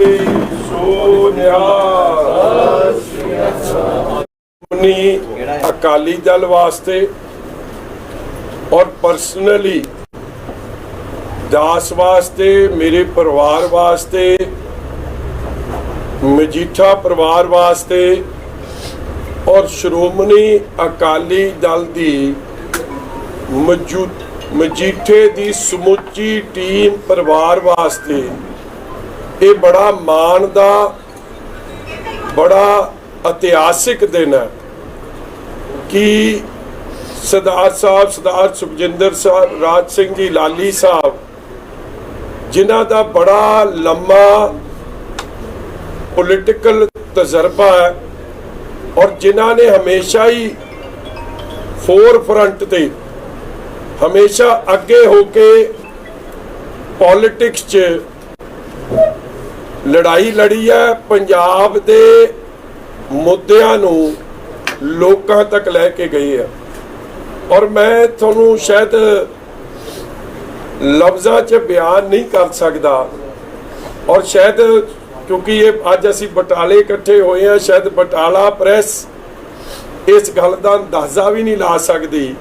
ਸੋ ਨਿਹਾਲ ਆਪਣੀ ਅਕਾਲੀ ਦਲ ਵਾਸਤੇ ਔਰ ਪਰਸਨਲੀ ਦਾਸ ਵਾਸਤੇ, ਮੇਰੇ ਪਰਿਵਾਰ ਵਾਸਤੇ, ਮਜੀਠਾ ਪਰਿਵਾਰ ਵਾਸਤੇ ਔਰ ਸ਼੍ਰੋਮਣੀ ਅਕਾਲੀ ਦਲ ਦੀ ਮਜੀਠੇ ਦੀ ਸਮੁੱਚੀ ਟੀਮ ਪਰਿਵਾਰ ਵਾਸਤੇ ਇਹ ਬੜਾ ਮਾਣ ਦਾ, ਬੜਾ ਇਤਿਹਾਸਿਕ ਦਿਨ ਹੈ ਕਿ ਸਰਦਾਰ ਸਾਹਿਬ, ਸਰਦਾਰ ਸੁਖਜਿੰਦਰ ਸਾਹਿਬ ਰਾਜ ਸਿੰਘ ਜੀ, ਲਾਲੀ ਸਾਹਿਬ ਜਿਨ੍ਹਾਂ ਦਾ ਬੜਾ ਲੰਮਾ ਪੋਲਿਟੀਕਲ ਤਜਰਬਾ ਹੈ ਔਰ ਜਿਨ੍ਹਾਂ ਨੇ ਹਮੇਸ਼ਾ ਹੀ ਫੋਰ ਫਰੰਟ ਤੇ, ਹਮੇਸ਼ਾ ਅੱਗੇ ਹੋ ਕੇ ਪੋਲਿਟਿਕਸ 'ਚ ਲੜਾਈ ਲੜੀ ਹੈ, ਪੰਜਾਬ ਦੇ ਮੁੱਦਿਆਂ ਨੂੰ ਲੋਕਾਂ ਤੱਕ ਲੈ ਕੇ ਗਏ ਹੈ। ਔਰ ਮੈਂ ਤੁਹਾਨੂੰ ਸ਼ਾਇਦ ਲਫ਼ਜ਼ਾਂ 'ਚ ਬਿਆਨ ਨਹੀਂ ਕਰ ਸਕਦਾ। ਔਰ ਸ਼ਾਇਦ ਕਿਉਂਕਿ ਇਹ ਅੱਜ ਅਸੀਂ ਬਟਾਲੇ ਇਕੱਠੇ ਹੋਏ ਆ ਸ਼ਾਇਦ ਬਟਾਲਾ ਪ੍ਰੈਸ ਇਸ ਗੱਲ ਦਾ ਅੰਦਾਜ਼ਾ ਵੀ ਨਹੀਂ ਲਾ ਸਕਦੀ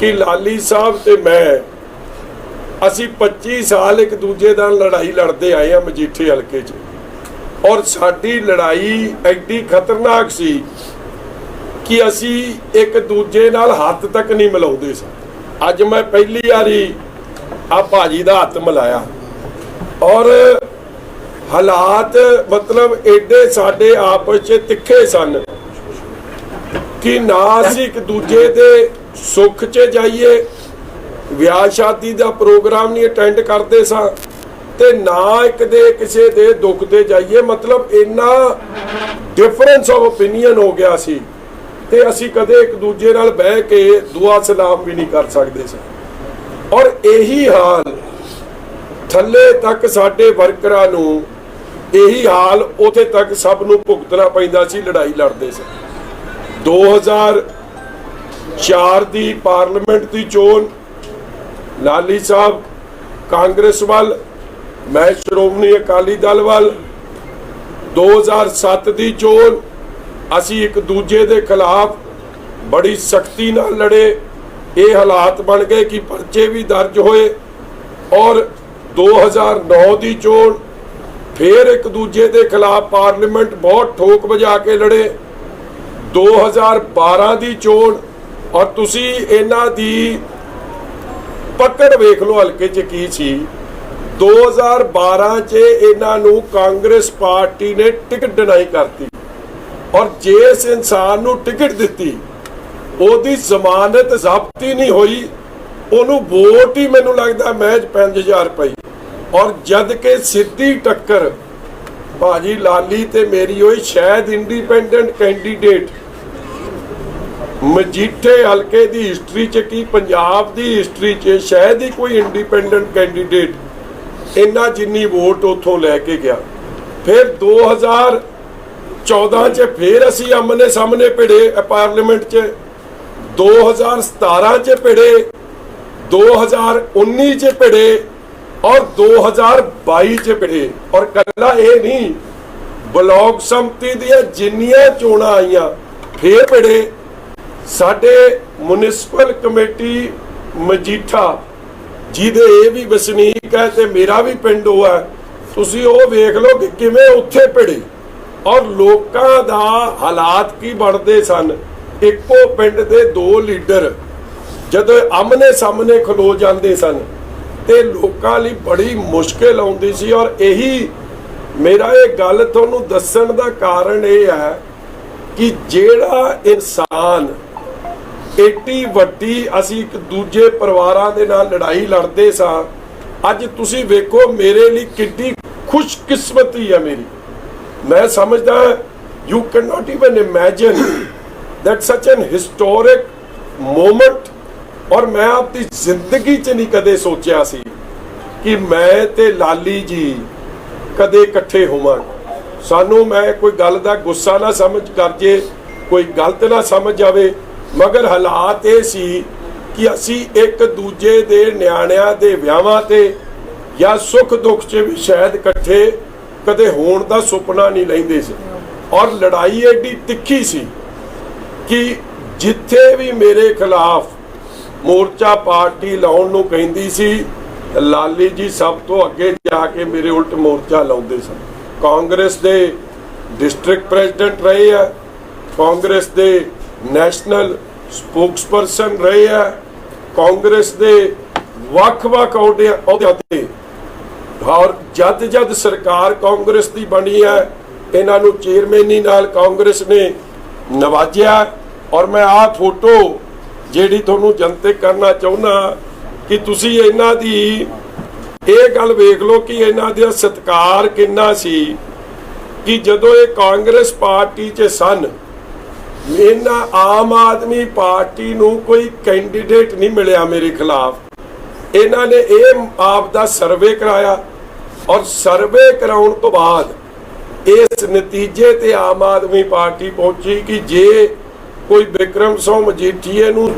ਕਿ ਲਾਲੀ ਸਾਹਿਬ ਤੇ ਮੈਂ ਅਸੀਂ 25 ਸਾਲ ਇੱਕ ਦੂਜੇ ਨਾਲ ਲੜਾਈ ਲੜਦੇ ਆਏ ਆ ਮਜੀਠੇ ਹਲਕੇ 'ਚ। ਔਰ ਸਾਡੀ ਲੜਾਈ ਐਡੀ ਖਤਰਨਾਕ ਸੀ ਕਿ ਅਸੀਂ ਇੱਕ ਦੂਜੇ ਨਾਲ ਹੱਥ ਤੱਕ ਨਹੀਂ ਮਿਲਾਉਂਦੇ ਸਾਂ। ਅੱਜ ਮੈਂ ਪਹਿਲੀ ਵਾਰੀ ਆ ਭਾਜੀ ਦਾ ਹੱਥ ਮਿਲਾਇਆ। ਔਰ ਹਾਲਾਤ ਮਤਲਬ ਐਡੇ ਸਾਡੇ ਆਪਸ 'ਚ ਤਿੱਖੇ ਸਨ ਕਿ ਨਾ ਅਸੀਂ ਇੱਕ ਦੂਜੇ ਦੇ ਸੁੱਖ 'ਚ ਜਾਈਏ ਵਿਆਹ ਸ਼ਾਦੀ ਦਾ ਪ੍ਰੋਗਰਾਮ ਨਹੀਂ ਅਟੈਂਡ ਕਰਦੇ ਸਾਂ। ਤੇ ਨਾ ਇੱਕ ਦੇ ਕਿਸੇ ਦੇ ਦੁੱਖ ਤੇ ਜਾਈਏ। ਮਤਲਬ ਇੰਨਾ ਡਿਫਰੈਂਸ ਆਫ ਓਪੀਨੀਅਨ ਹੋ ਗਿਆ ਸੀ। ਤੇ ਅਸੀਂ ਕਦੇ ਇੱਕ ਦੂਜੇ ਨਾਲ ਬਹਿ ਕੇ ਦੁਆ ਸਲਾਮ ਵੀ ਨਹੀਂ ਕਰ ਸਕਦੇ ਸਾਂ। ਔਰ ਇਹੀ ਹਾਲ ਥੱਲੇ ਤੱਕ ਸਾਡੇ ਵਰਕਰਾਂ ਨੂੰ, ਇਹੀ ਹਾਲ ਉਥੇ ਤੱਕ ਸਭ ਨੂੰ ਭੁਗਤਣਾ ਪੈਂਦਾ ਸੀ, ਲੜਾਈ ਲੜਦੇ ਸੀ। 2004 ਦੀ ਪਾਰਲੀਮੈਂਟ ਦੀ ਚੋਣ ਲਾਲੀ ਸਾਹਿਬ, ਕਾਂਗਰਸ ਵੱਲ, ਮੈਂ ਸ਼੍ਰੋਮਣੀ ਅਕਾਲੀ ਦਲ ਵੱਲ 2007 ਦੀ ਚੋਣ, ਅਸੀਂ ਇੱਕ ਦੂਜੇ ਦੇ ਖਿਲਾਫ ਬੜੀ ਸਖਤੀ ਨਾਲ ਲੜੇ। ਇਹ ਹਾਲਾਤ ਬਣ ਗਏ ਕਿ ਪਰਚੇ ਵੀ ਦਰਜ ਹੋਏ ਔਰ 2009 ਦੀ ਚੋਣ, ਫੇਰ ਇੱਕ ਦੂਜੇ ਦੇ ਖਿਲਾਫ ਪਾਰਲੀਮੈਂਟ ਬਹੁਤ ਠੋਕ ਵਜਾ ਕੇ ਲੜੇ। 2012 ਦੀ ਚੋਣ ਔਰ ਤੁਸੀਂ ਇਹਨਾਂ ਦੀ ਪਕੜ ਵੇਖ ਲਓ ਹਲਕੇ 'ਚ ਕੀ ਸੀ। 2012 'ਚ ਇਹਨਾਂ ਨੂੰ ਕਾਂਗਰਸ ਪਾਰਟੀ ਨੇ ਟਿਕਟ ਡਿਨਾਈ ਕਰਤੀ ਔਰ ਜਿਸ ਇਨਸਾਨ ਨੂੰ ਟਿਕਟ ਦਿੱਤੀ, ਉਹਦੀ ਜ਼ਮਾਨਤ ਜ਼ਬਤੀ ਨਹੀਂ ਹੋਈ, ਉਹਨੂੰ ਵੋਟ ਹੀ ਮੈਨੂੰ ਲੱਗਦਾ ਮਹਿਜ 5000 ਪਈ ਔਰ ਜਦ ਕਿ ਸਿੱਧੀ ਟੱਕਰ, ਭਾਜੀ ਲਾਲੀ ਤੇ ਮੇਰੀ ਹੋਈ ਸ਼ਾਇਦ ਇੰਡੀਪੈਂਡੈਂਟ ਕੈਂਡੀਡੇਟ ਮਜੀਠੇ ਹਲਕੇ ਦੀ ਹਿਸਟਰੀ 'ਚ ਕੀ, ਪੰਜਾਬ ਦੀ ਹਿਸਟਰੀ 'ਚ, ਸ਼ਾਇਦ ਹੀ ਕੋਈ ਇੰਡੀਪੈਂਡੈਂਟ ਕੈਂਡੀਡੇਟ ਇੰਨਾ ਜਿੰਨੀ ਵੋਟ ਉਥੋਂ ਲੈ ਕੇ ਗਿਆ। ਫਿਰ 2014 'ਚ ਫਿਰ ਅਸੀਂ ਆਮਨੇ ਸਾਹਮਣੇ ਭਿੜੇ ਪਾਰਲੀਮੈਂਟ 'ਚ 2017 'ਚ ਭਿੜੇ 2019 'ਚ ਭਿੜੇ ਔਰ 2022 'ਚ ਭਿੜੇ। ਔਰ ਕੱਲਾ ਇਹ ਨਹੀਂ ਬਲਾਕ ਸੰਮਤੀ ਦੀਆਂ ਜਿੰਨੀਆਂ ਚੋਣਾਂ ਆਈਆਂ, ਫੇਰ ਭਿੜੇ। ਸਾਡੇ ਮਿਊਨਿਸਪਲ ਕਮੇਟੀ ਮਜੀਠਾ ਜਿਹਦੇ ਇਹ ਵੀ ਵਸਨੀਕ ਹੈ ਤੇ ਮੇਰਾ ਵੀ ਪਿੰਡ ਉਹ ਹੈ। ਤੁਸੀਂ ਉਹ ਵੇਖ ਲਓ ਕਿ ਕਿਵੇਂ ਉੱਥੇ ਭਿੜੀ। ਔਰ ਲੋਕਾਂ ਦਾ ਹਾਲਾਤ ਕੀ ਬਣਦੇ ਸਨ। ਇੱਕੋ ਪਿੰਡ ਦੇ ਦੋ ਲੀਡਰ ਜਦੋਂ ਆਮਨੇ ਸਾਹਮਣੇ ਖਲੋ ਜਾਂਦੇ ਸਨ ਤੇ ਲੋਕਾਂ ਲਈ ਬੜੀ ਮੁਸ਼ਕਲ ਆਉਂਦੀ ਸੀ। ਔਰ ਇਹੀ ਮੇਰਾ ਇਹ ਗੱਲ ਤੁਹਾਨੂੰ ਦੱਸਣ ਦਾ ਕਾਰਨ ਇਹ ਹੈ ਕਿ ਜਿਹੜਾ ਇਨਸਾਨ ਏਟੀ ਵੱਡੀ ਅਸੀਂ ਇੱਕ ਦੂਜੇ ਪਰਿਵਾਰਾਂ ਦੇ ਨਾਲ ਲੜਾਈ ਲੜਦੇ ਸਾਂ। ਅੱਜ ਤੁਸੀਂ ਵੇਖੋ ਮੇਰੇ ਲਈ ਕਿੰਨੀ ਖੁਸ਼ਕਿਸਮਤੀ ਹੈ ਮੇਰੀ। ਮੈਂ ਸਮਝਦਾ you can not even imagine that such an historic moment ਔਰ ਮੈਂ ਆਪਣੀ ਜ਼ਿੰਦਗੀ 'ਚ ਨਹੀਂ ਕਦੇ ਸੋਚਿਆ ਸੀ ਕਿ ਮੈਂ ਤੇ ਲਾਲੀ ਜੀ ਕਦੇ ਇਕੱਠੇ ਹੋਵਾਂ। ਸਾਨੂੰ ਮੈਂ ਕੋਈ ਗੱਲ ਦਾ ਗੁੱਸਾ ਨਾ ਸਮਝ, ਕਰ ਜੇ ਕੋਈ ਗਲਤ ਨਾ ਸਮਝ ਜਾਵੇ ਮਗਰ ਹਾਲਾਤ ਇਹ ਸੀ ਕਿ ਅਸੀਂ ਇੱਕ ਦੂਜੇ ਦੇ ਨਿਆਣਿਆਂ ਦੇ ਵਿਆਹਾਂ ਤੇ ਜਾਂ ਸੁੱਖ ਦੁੱਖ 'ਚ ਵੀ ਸ਼ਾਇਦ ਇਕੱਠੇ ਕਦੇ ਹੋਣ ਦਾ ਸੁਪਨਾ ਨਹੀਂ ਲੈਂਦੇ ਸੀ। ਔਰ ਲੜਾਈ ਐਡੀ ਤਿੱਖੀ ਸੀ ਕਿ ਜਿੱਥੇ ਵੀ ਮੇਰੇ ਖਿਲਾਫ ਮੋਰਚਾ ਪਾਰਟੀ ਲਾਉਣ ਨੂੰ ਕਹਿੰਦੀ ਸੀ, ਲਾਲੀ ਜੀ ਸਭ ਤੋਂ ਅੱਗੇ ਜਾ ਕੇ ਮੇਰੇ ਉਲਟ ਮੋਰਚਾ ਲਾਉਂਦੇ ਸਨ। ਕਾਂਗਰਸ ਦੇ ਡਿਸਟ੍ਰਿਕਟ ਪ੍ਰੈਜ਼ੀਡੈਂਟ ਰਹੇ ਆ, ਕਾਂਗਰਸ ਦੇ ਨੈਸ਼ਨਲ ਸਪੋਕਸਪਰਸਨ ਰਹੇ ਆ ਕਾਂਗਰਸ ਦੇ ਵੱਖ-ਵੱਖ ਅਹੁਦਿਆਂ ਤੇ। ਔਰ ਜਦ ਜਦ ਸਰਕਾਰ ਕਾਂਗਰਸ ਦੀ ਬਣੀ ਹੈ ਇਹਨਾਂ ਨੂੰ ਚੇਅਰਮੈਨੀ ਨਾਲ ਕਾਂਗਰਸ ਨੇ ਨਵਾਜਿਆ। ਔਰ ਮੈਂ ਆਹ ਫੋਟੋ ਜਿਹੜੀ ਤੁਹਾਨੂੰ ਜਨਤਕ ਕਰਨਾ ਚਾਹੁੰਦਾ, ਕਿ ਤੁਸੀਂ ਇਹਨਾਂ ਦੀ ਇਹ ਗੱਲ ਵੇਖ ਲਓ ਕਿ ਇਹਨਾਂ ਦਾ ਸਤਕਾਰ ਕਿੰਨਾ ਸੀ, ਕਿ ਜਦੋਂ ਇਹ ਕਾਂਗਰਸ ਪਾਰਟੀ 'ਚ ਸਨ ਇਹਨਾਂ ਆਮ ਆਦਮੀ ਪਾਰਟੀ ਨੂੰ ਕੋਈ ਕੈਂਡੀਡੇਟ ਨਹੀਂ ਮਿਲਿਆ ਮੇਰੇ ਖਿਲਾਫ। ਇਹਨਾਂ ਨੇ ਇਹ ਆਪ ਦਾ ਸਰਵੇ ਕਰਾਇਆ ਔਰ ਸਰਵੇ ਕਰਾਉਣ ਤੋਂ ਬਾਅਦ ਇਸ ਨਤੀਜੇ ਤੇ ਆਮ ਆਦਮੀ ਪਾਰਟੀ ਪਹੁੰਚੀ ਕਿ ਜੇ ਕੋਈ ਵਿਕਰਮ ਸਿੰਘ ਮਜੀਠੀਏ ਨੂੰ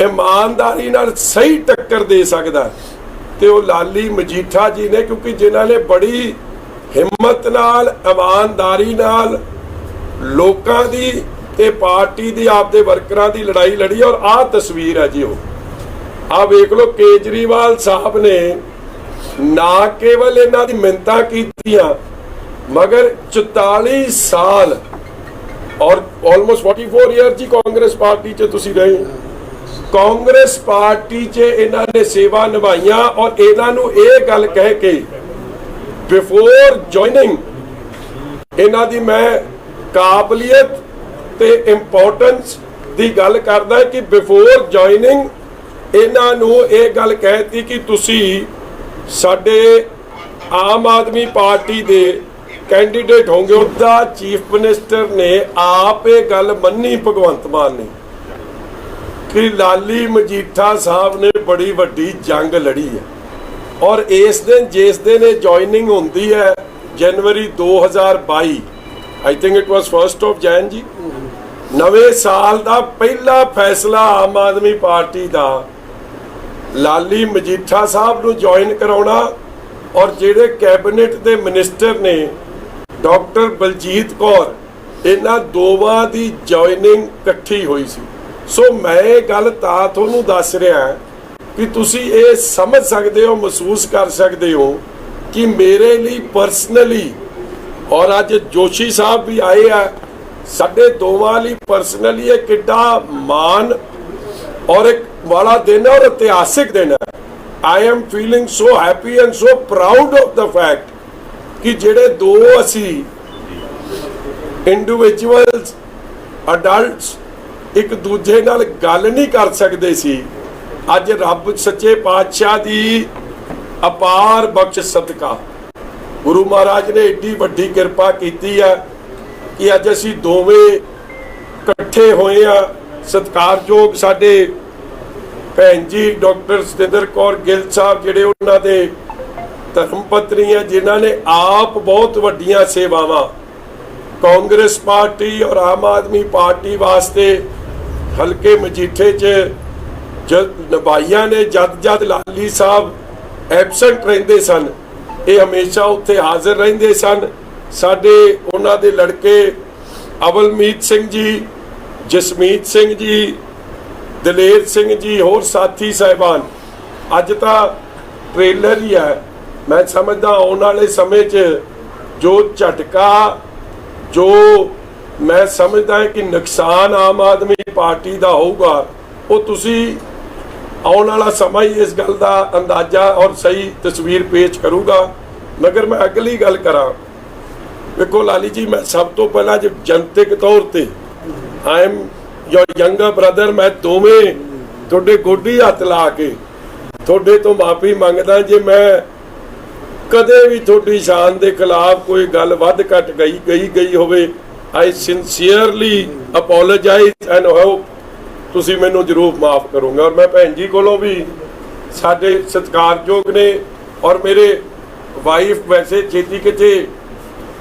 ਇਮਾਨਦਾਰੀ ਨਾਲ ਸਹੀ ਟੱਕਰ ਦੇ ਸਕਦਾ ਤੇ ਉਹ ਲਾਲੀ ਮਜੀਠਾ ਜੀ ਨੇ, ਕਿਉਂਕਿ ਜਿਨ੍ਹਾਂ ਨੇ ਬੜੀ ਹਿੰਮਤ ਨਾਲ, ਇਮਾਨਦਾਰੀ ਨਾਲ ਲੋਕਾਂ ਦੀ ਤੇ ਪਾਰਟੀ ਦੀ, ਆਪਦੇ ਵਰਕਰਾਂ ਦੀ ਲੜਾਈ ਲੜੀ ਔਰ ਆਹ ਤਸਵੀਰ ਹੈ ਜੀ ਉਹ। ਆਹ ਵੇਖ ਲਓ, ਕੇਜਰੀਵਾਲ ਸਾਹਿਬ ਨੇ ਨਾ ਕੇਵਲ ਇਹਨਾਂ ਦੀ ਮਿੰਤਾ ਕੀਤੀਆਂ, ਮਗਰ 44 ਸਾਲ ਔਰ ਆਲਮੋਸਟ 44 ਇਅਰ ਜੀ ਕਾਂਗਰਸ ਪਾਰਟੀ 'ਚ ਤੁਸੀਂ ਰਹੇ ਕਾਂਗਰਸ ਪਾਰਟੀ 'ਚ ਇਹਨਾਂ ਨੇ ਸੇਵਾ ਨਿਭਾਈਆਂ ਔਰ ਇਹਨਾਂ ਨੂੰ ਇਹ ਗੱਲ ਕਹਿ ਕੇ ਬਿਫੋਰ ਜੁਆਇਨਿੰਗ ਇਹਨਾਂ ਦੀ ਮੈਂ ਕਾਬਲੀਅਤ ਤੇ ਇੰਪੋਰਟੈਂਸ ਦੀ ਗੱਲ ਕਰਦਾ ਕਿ ਬਿਫੋਰ ਜੁਆਇਨਿੰਗ ਇਹਨਾਂ ਨੂੰ ਇਹ ਗੱਲ ਕਹਿਤੀ ਕਿ ਤੁਸੀਂ ਸਾਡੇ ਆਮ ਆਦਮੀ ਪਾਰਟੀ ਦੇ ਕੈਂਡੀਡੇਟ ਹੋਗੇ। ਉਹਦਾ ਚੀਫ ਮਿਨਿਸਟਰ ਨੇ ਆਪ ਇਹ ਗੱਲ ਮੰਨੀ, ਭਗਵੰਤ ਮਾਨ ਨੇ, ਕਿ ਲਾਲੀ ਮਜੀਠਾ ਸਾਹਿਬ ਨੇ ਬੜੀ ਵੱਡੀ ਜੰਗ ਲੜੀ ਹੈ। ਔਰ ਇਸ ਦਿਨ, ਜਿਸ ਦਿਨ ਇਹ ਜੁਆਇਨਿੰਗ ਹੁੰਦੀ ਹੈ, ਜਨਵਰੀ 2022 I think it was first of Jan ਜੀ ਨਵੇਂ ਸਾਲ ਦਾ ਪਹਿਲਾ ਫੈਸਲਾ ਆਮ ਆਦਮੀ ਪਾਰਟੀ ਦਾ। ਲਾਲੀ ਮਜੀਠਾ ਸਾਹਿਬ ਨੂੰ ਜੁਆਇਨ ਕਰਾਉਣਾ ਔਰ ਜਿਹੜੇ ਕੈਬਨਿਟ ਦੇ ਮਿਨਿਸਟਰ ਨੇ ਡਾਕਟਰ ਬਲਜੀਤ ਕੌਰ, ਇਹਨਾਂ ਦੋਵਾਂ ਦੀ ਜੁਆਇਨਿੰਗ ਇਕੱਠੀ ਹੋਈ ਸੀ। ਸੋ ਮੈਂ ਇਹ ਗੱਲ ਤਾਂ ਤੁਹਾਨੂੰ ਦੱਸ ਰਿਹਾ ਕਿ ਤੁਸੀਂ ਇਹ ਸਮਝ ਸਕਦੇ ਹੋ, ਮਹਿਸੂਸ ਕਰ ਸਕਦੇ ਹੋ ਕਿ ਮੇਰੇ ਲਈ ਪਰਸਨਲੀ ਔਰ ਅੱਜ ਜੋਸ਼ੀ ਸਾਹਿਬ ਵੀ ਆਏ ਆ ਸਾਡੇ ਦੋਵਾਂ ਲਈ ਪਰਸਨਲੀ ਇਹ ਕਿੱਡਾ ਮਾਣ ਔਰ ਇੱਕ ਵਾਲਾ ਦਿਨ ਔਰ ਇਤਿਹਾਸਿਕ ਦਿਨ ਹੈ। I am feeling so happy and so proud of the fact ਕਿ ਜਿਹੜੇ ਦੋ ਅਸੀਂ ਇੰਡੀਵਿਜੂਅਲਸ ਅਡਲਟਸ ਇੱਕ ਦੂਜੇ ਨਾਲ ਗੱਲ ਨਹੀਂ ਕਰ ਸਕਦੇ ਸੀ। ਅੱਜ ਰੱਬ ਸੱਚੇ ਪਾਤਸ਼ਾਹ ਦੀ ਅਪਾਰ ਬਖਸ਼ ਸਦਕਾ। ਗੁਰੂ ਮਹਾਰਾਜ ਨੇ ਏਡੀ ਵੱਡੀ ਕਿਰਪਾ ਕੀਤੀ ਹੈ। ਕਿ ਅੱਜ ਅਸੀਂ ਦੋਵੇਂ ਇਕੱਠੇ ਹੋਏ ਆ। ਸਤਿਕਾਰਯੋਗ ਸਾਡੇ ਭੈਣ ਜੀ ਡਾਕਟਰ ਸਤਿੰਦਰ ਕੌਰ ਗਿੱਲ ਸਾਹਿਬ ਜਿਹੜੇ ਉਹਨਾਂ ਦੇ ਧਰਮ ਪਤਨੀ ਆ, ਜਿਨ੍ਹਾਂ ਨੇ ਆਪ ਬਹੁਤ ਵੱਡੀਆਂ ਸੇਵਾਵਾਂ ਕਾਂਗਰਸ ਪਾਰਟੀ ਔਰ ਆਮ ਆਦਮੀ ਪਾਰਟੀ ਵਾਸਤੇ ਹਲਕੇ ਮਜੀਠੇ 'ਚ ਜਦ ਨਬਾਈਆਂ ਨੇ, ਜਦ ਜਦ ਲਾਲੀ ਸਾਹਿਬ ਐਬਸੈਂਟ ਰਹਿੰਦੇ ਸਨ, ਇਹ ਹਮੇਸ਼ਾ ਉੱਥੇ ਹਾਜ਼ਰ ਰਹਿੰਦੇ ਸਨ। ਸਾਡੇ ਉਹਨਾਂ ਦੇ ਲੜਕੇ ਅਵਲਮੀਤ ਸਿੰਘ ਜੀ, ਜਸਮੀਤ ਸਿੰਘ ਜੀ, ਦਲੇਰ ਸਿੰਘ ਜੀ, ਹੋਰ ਸਾਥੀ ਸਾਹਿਬਾਨ। ਅੱਜ ਤਾਂ ਟ੍ਰੇਲਰ ਹੀ ਹੈ। ਮੈਂ ਸਮਝਦਾ ਆਉਣ ਵਾਲੇ ਸਮੇਂ 'ਚ ਜੋ ਝਟਕਾ, ਜੋ ਮੈਂ ਸਮਝਦਾ ਹਾਂ ਕਿ ਨੁਕਸਾਨ ਆਮ ਆਦਮੀ ਪਾਰਟੀ ਦਾ ਹੋਊਗਾ, ਉਹ ਤੁਸੀਂ ਆਉਣ ਵਾਲਾ ਸਮਾਂ ਹੀ ਇਸ ਗੱਲ ਦਾ ਅੰਦਾਜ਼ਾ ਔਰ ਸਹੀ ਤਸਵੀਰ ਪੇਸ਼ ਕਰੂਗਾ। ਮਗਰ ਮੈਂ ਅਗਲੀ ਗੱਲ ਕਰਾਂ। ਵੇਖੋ ਲਾਲੀ ਜੀ, ਮੈਂ ਸਭ ਤੋਂ ਪਹਿਲਾਂ ਜਨਤਕ ਤੌਰ ਤੇ I am your younger brother ਮੈਂ ਦੋਵੇਂ ਤੁਹਾਡੇ ਗੋਡੀ ਹੱਥ ਲਾ ਕੇ ਤੁਹਾਡੇ ਤੋਂ ਮਾਫੀ ਮੰਗਦਾ ਜੇ ਮੈਂ ਕਦੇ ਵੀ ਤੁਹਾਡੀ ਸ਼ਾਨ ਦੇ ਖਿਲਾਫ ਕੋਈ ਗੱਲ ਵੱਧ ਘਟ ਗਈ ਗਈ ਗਈ ਹੋਵੇ I sincerely apologise and hope ਤੁਸੀਂ ਮੈਨੂੰ ਜ਼ਰੂਰ ਮਾਫ ਕਰੋਗੇ। ਔਰ ਮੈਂ ਭੈਣ ਜੀ ਕੋਲੋਂ ਵੀ ਸਾਡੇ ਸਤਿਕਾਰਯੋਗ ਨੇ ਔਰ ਮੇਰੇ ਵਾਈਫ ਵੈਸੇ ਛੇਤੀ ਕਿਤੇ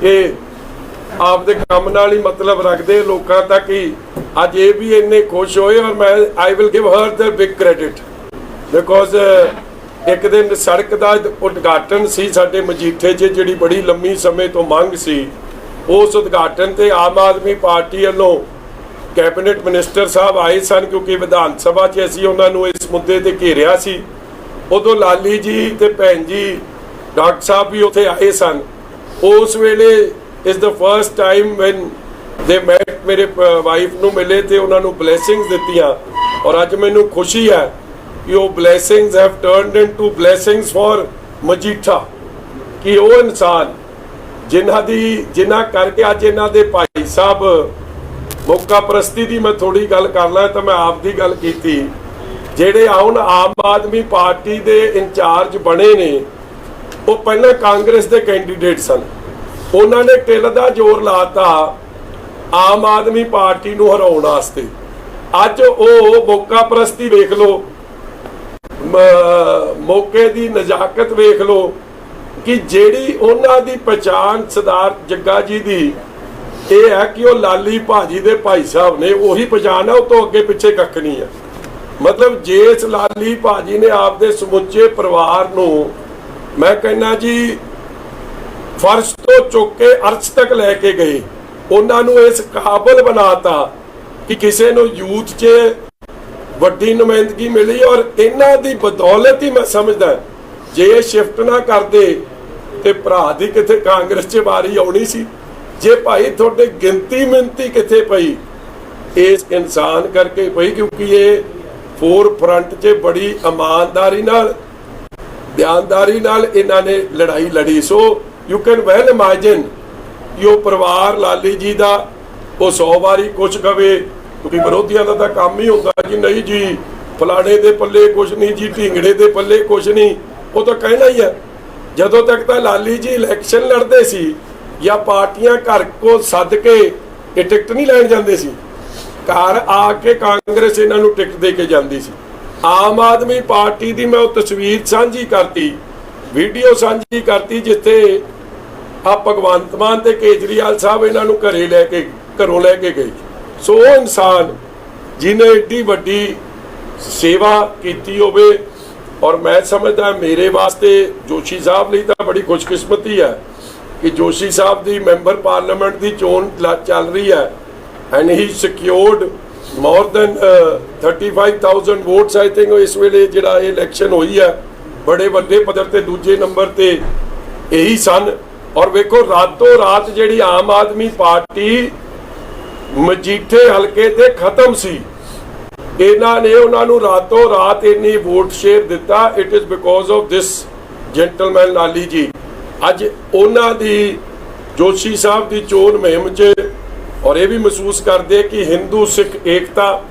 ਇਹ ਆਪਦੇ ਕੰਮ ਨਾਲ ਹੀ ਮਤਲਬ ਰੱਖਦੇ ਲੋਕਾਂ ਤੱਕ ਹੀ। ਅੱਜ ਇਹ ਵੀ ਇੰਨੇ ਖੁਸ਼ ਹੋਏ ਔਰ ਮੈਂ I will give her the big credit because ਇੱਕ ਦਿਨ ਸੜਕ ਦਾ ਉਦਘਾਟਨ ਸੀ ਸਾਡੇ ਮਜੀਠੇ 'ਚ ਜਿਹੜੀ ਬੜੀ ਲੰਮੀ ਸਮੇਂ ਤੋਂ ਮੰਗ ਸੀ। ਉਸ ਉਦਘਾਟਨ ਤੇ ਆਮ ਆਦਮੀ ਪਾਰਟੀ ਵੱਲੋਂ ਕੈਬਨਿਟ ਮਿਨਿਸਟਰ ਸਾਹਿਬ ਆਏ ਸਨ ਕਿਉਂਕਿ ਵਿਧਾਨ ਸਭਾ 'ਚ ਅਸੀਂ ਉਹਨਾਂ ਨੂੰ ਇਸ ਮੁੱਦੇ ਤੇ ਘੇਰਿਆ ਸੀ। ਉਦੋਂ ਲਾਲੀ ਜੀ ਤੇ ਭੈਣ ਜੀ ਡਾਕਟਰ ਸਾਹਿਬ ਵੀ ਉੱਥੇ ਆਏ ਸਨ। ਉਸ ਵੇਲੇ ਇਸ ਦਾ first time when they met ਮੇਰੇ ਵਾਈਫ ਨੂੰ ਮਿਲੇ ਤੇ ਉਹਨਾਂ ਨੂੰ ਬਲੇਸਿੰਗਸ ਦਿੱਤੀਆਂ। ਔਰ ਅੱਜ ਮੈਨੂੰ ਖੁਸ਼ੀ ਹੈ ਕਿ ਉਹ blessings have turned into blessings for Majitha. ਕਿ ਉਹ ਇਨਸਾਨ ਜਿਨ੍ਹਾਂ ਦੀ, ਜਿਨ੍ਹਾਂ ਕਰਕੇ ਅੱਜ ਇਹਨਾਂ ਦੇ ਭਾਈ ਸਾਹਿਬ ਮੌਕਾ ਪ੍ਰਸਤੀ ਦੀ ਮੈਂ ਥੋੜੀ ਗੱਲ ਕਰ ਲਾਂ ਤਾਂ ਮੈਂ ਆਪ ਦੀ ਗੱਲ ਕੀਤੀ। ਜਿਹੜੇ ਹੁਣ ਆਮ ਆਦਮੀ ਪਾਰਟੀ ਦੇ ਇੰਚਾਰਜ ਬਣੇ ਨੇ ਉਹ ਪਹਿਲਾਂ ਕਾਂਗਰਸ ਦੇ ਕੈਂਡੀਡੇਟ ਸਨ। ਉਹਨਾਂ ਨੇ ਟਿਲ ਦਾ ਜ਼ੋਰ ਲਾਤਾ ਆਮ ਆਦਮੀ ਪਾਰਟੀ ਨੂੰ ਹਰਾਉਣ ਵਾਸਤੇ। ਅੱਜ ਉਹ ਮੌਕਾ ਪ੍ਰਸਤੀ ਵੇਖ ਲਓ। ਮੌਕੇ ਦੀ ਨਜ਼ਾਕਤ ਵੇਖ ਲਓ ਕਿ ਜਿਹੜੀ ਉਹਨਾਂ ਦੀ ਪਛਾਣ ਸਰਦਾਰ ਜੱਗਾ ਜੀ ਦੀ ਇਹ ਹੈ ਕਿ ਉਹ ਲਾਲੀ ਭਾਜੀ ਦੇ ਭਾਈ ਸਾਹਿਬ ਨੇ ਉਹੀ ਪਛਾਣ ਹੈ, ਉਹ ਤੋਂ ਅੱਗੇ ਪਿੱਛੇ ਕੱਖ ਨਹੀਂ ਹੈ। ਮਤਲਬ ਜੇ ਇਸ ਲਾਲੀ ਭਾਜੀ ਨੇ ਆਪਦੇ ਸਮੁੱਚੇ ਪਰਿਵਾਰ ਨੂੰ ਮੈਂ ਕਹਿੰਦਾ ਜੀ, ਫਰਸ਼ ਤੋਂ ਚੁੱਕ ਕੇ ਅਰਸ਼ ਤੱਕ ਲੈ ਕੇ ਗਏ। ਉਹਨਾਂ ਨੂੰ ਇਸ ਕਾਬਲ ਬਣਾਤਾ ਕਿ ਕਿਸੇ ਨੂੰ ਯੂਥ 'ਚ ਵੱਡੀ ਨੁਮਾਇੰਦਗੀ ਮਿਲੀ ਔਰ ਇਹਨਾਂ ਦੀ ਬਦੌਲਤ ਹੀ ਮੈਂ ਸਮਝਦਾ ਜੇ ਇਹ ਸ਼ਿਫਟ ਨਾ ਕਰਦੇ ਤੇ ਭਰਾ ਦੀ ਕਿਤੇ ਕਾਂਗਰਸ 'ਚ ਵਾਰੀ ਆਉਣੀ ਸੀ, ਜੇ ਭਾਈ ਤੁਹਾਡੇ ਗਿਣਤੀ ਮਿੰਤੀ ਕਿੱਥੇ ਪਈ, ਇਸ ਇਨਸਾਨ ਕਰਕੇ ਪਈ ਕਿਉਂਕਿ ਇਹ ਫੋਰ ਫਰੰਟ 'ਚ ਬੜੀ ਇਮਾਨਦਾਰੀ ਨਾਲ ਬਿਆਨਦਾਰੀ ਨਾਲ ਇਹਨਾਂ ਨੇ ਲੜਾਈ ਲੜੀ। So you can well imagine ਕਿ ਉਹ ਪਰਿਵਾਰ ਲਾਲੀ ਜੀ ਦਾ, ਉਹ 100 ਵਾਰੀ ਕੁਝ ਕਵੇ, ਕਿਉਂਕਿ ਵਿਰੋਧੀਆਂ ਦਾ ਤਾਂ ਕੰਮ ਹੀ ਹੁੰਦਾ ਕਿ ਨਹੀਂ ਜੀ, ਫਲਾਣੇ ਦੇ ਪੱਲੇ ਕੁਝ ਨਹੀਂ ਜੀ, ਢੀਂਗੜੇ ਦੇ ਪੱਲੇ ਕੁਝ ਨਹੀਂ, ਉਹ ਤਾਂ ਕਹਿਣਾ ਹੀ ਹੈ। ਜਦੋਂ ਤੱਕ ਤਾਂ ਲਾਲੀ ਜੀ ਇਲੈਕਸ਼ਨ ਲੜਦੇ ਸੀ, ਜਾਂ ਪਾਰਟੀਆਂ ਘਰ ਕੋ ਸੱਦ ਕੇ ਇਹ ਟਿਕਟ ਨਹੀਂ ਲੈਣ ਜਾਂਦੇ ਸੀ, ਘਰ ਆ ਕੇ ਕਾਂਗਰਸ ਇਹਨਾਂ ਨੂੰ ਟਿਕਟ ਦੇ ਕੇ ਜਾਂਦੀ ਸੀ। ਆਮ ਆਦਮੀ ਪਾਰਟੀ ਦੀ ਮੈਂ ਉਹ ਤਸਵੀਰ ਸਾਂਝੀ ਕਰਤੀ, ਵੀਡੀਓ ਸਾਂਝੀ ਕਰਤੀ ਜਿੱਥੇ ਆ ਭਗਵੰਤ ਮਾਨ ਤੇ ਕੇਜਰੀਵਾਲ ਸਾਹਿਬ ਇਹਨਾਂ ਨੂੰ ਘਰੇ ਲੈ ਕੇ, ਘਰੋਂ ਲੈ ਕੇ ਗਏ। ਸੋ ਉਹ ਇਨਸਾਨ ਜਿਨੇ ਏਡੀ ਵੱਡੀ ਸੇਵਾ ਕੀਤੀ ਹੋਵੇ, ਔਰ ਮੈਂ ਸਮਝਦਾ ਮੇਰੇ ਵਾਸਤੇ ਜੋਸ਼ੀ ਸਾਹਿਬ ਲਈ ਤਾਂ ਬੜੀ ਖੁਸ਼ਕਿਸਮਤੀ ਹੈ ਕਿ ਜੋਸ਼ੀ ਸਾਹਿਬ ਦੀ ਮੈਂਬਰ ਪਾਰਲੀਮੈਂਟ ਦੀ ਚੋਣ ਲ- ਚੱਲ ਰਹੀ ਹੈ and he secured more than 35000 votes I think ਇਸ ਵੇਲੇ ਜਿਹੜਾ ਇਹ ਇਲੈਕਸ਼ਨ ਹੋਈ ਹੈ, ਬੜੇ ਵੱਡੇ ਪੱਧਰ ਤੇ ਦੂਜੇ ਨੰਬਰ ਤੇ ਇਹੀ ਸਨ। ਔਰ ਵੇਖੋ, ਰਾਤੋਂ ਰਾਤ ਜਿਹੜੀ ਆਮ ਆਦਮੀ ਪਾਰਟੀ ਮਜੀਠੇ ਹਲਕੇ ਤੇ ਖਤਮ ਸੀ। ਇਹਨਾਂ ਨੇ ਉਹਨਾਂ ਨੂੰ ਰਾਤੋਂ ਰਾਤ ਇੰਨੀ ਵੋਟ ਸ਼ੇਅਰ ਦਿੱਤਾ। It is because of this gentleman Lali ji. ਅੱਜ ਉਹਨਾਂ ਦੀ ਜੋਸ਼ੀ ਸਾਹਿਬ ਦੀ ਚੋਣ ਮੁਹਿੰਮ 'ਚ ਔਰ ਇਹ ਵੀ ਮਹਿਸੂਸ ਕਰਦੇ ਕਿ ਹਿੰਦੂ ਸਿੱਖ ਏਕਤਾ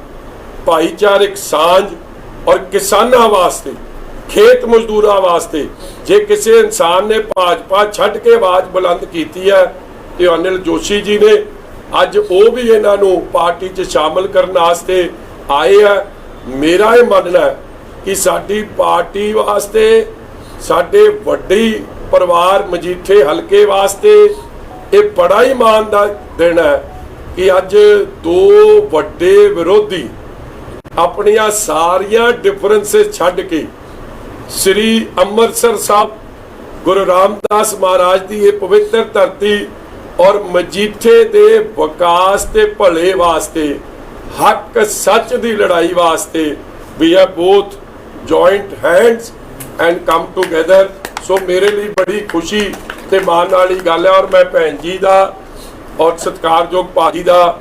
ਭਾਈਚਾਰਕ ਸਾਂਝ ਔਰ ਕਿਸਾਨਾਂ ਵਾਸਤੇ, ਖੇਤ ਮਜ਼ਦੂਰਾਂ ਵਾਸਤੇ, ਜੇ ਕਿਸੇ ਇਨਸਾਨ ਨੇ ਭਾਜਪਾ ਛੱਡ ਕੇ ਆਵਾਜ਼ ਬੁਲੰਦ ਕੀਤੀ ਹੈ, ਤੇ ਅਨਿਲ ਜੋਸ਼ੀ ਜੀ ਨੇ ਅੱਜ ਉਹ ਵੀ ਇਹਨਾਂ ਨੂੰ ਪਾਰਟੀ 'ਚ ਸ਼ਾਮਲ ਕਰਨ ਵਾਸਤੇ ਆਏ ਆ। ਮੇਰਾ ਇਹ ਮੰਨਣਾ ਕਿ ਸਾਡੀ ਪਾਰਟੀ ਵਾਸਤੇ, ਸਾਡੇ ਵੱਡੀ ਪਰਿਵਾਰ ਮਜੀਠੇ ਹਲਕੇ ਵਾਸਤੇ ਇਹ ਬੜਾ ਹੀ ਮਾਣ ਦਾ ਦਿਨ ਹੈ। ਕਿ ਅੱਜ ਦੋ ਵੱਡੇ ਵਿਰੋਧੀ ਆਪਣੀਆਂ ਸਾਰੀਆਂ ਡਿਫਰੈਂਸਸ ਛੱਡ ਕੇ ਸ੍ਰੀ ਅੰਮ੍ਰਿਤਸਰ ਸਾਹਿਬ, ਗੁਰੂ ਰਾਮਦਾਸ ਮਹਾਰਾਜ ਦੀ ਇਹ ਪਵਿੱਤਰ ਧਰਤੀ ਔਰ ਮਜੀਠੇ ਦੇ ਵਿਕਾਸ ਤੇ ਭਲੇ ਵਾਸਤੇ, ਹੱਕ ਸੱਚ ਦੀ ਲੜਾਈ ਵਾਸਤੇ we are both joint hands and come together so ਮੇਰੇ ਲਈ ਬੜੀ ਖੁਸ਼ੀ ਤੇ ਮਾਣ ਵਾਲੀ ਗੱਲ ਹੈ ਔਰ ਮੈਂ ਭੈਣ ਜੀ ਦਾ ਔਰ ਸਤਿਕਾਰਯੋਗ ਭਾਜੀ ਦਾ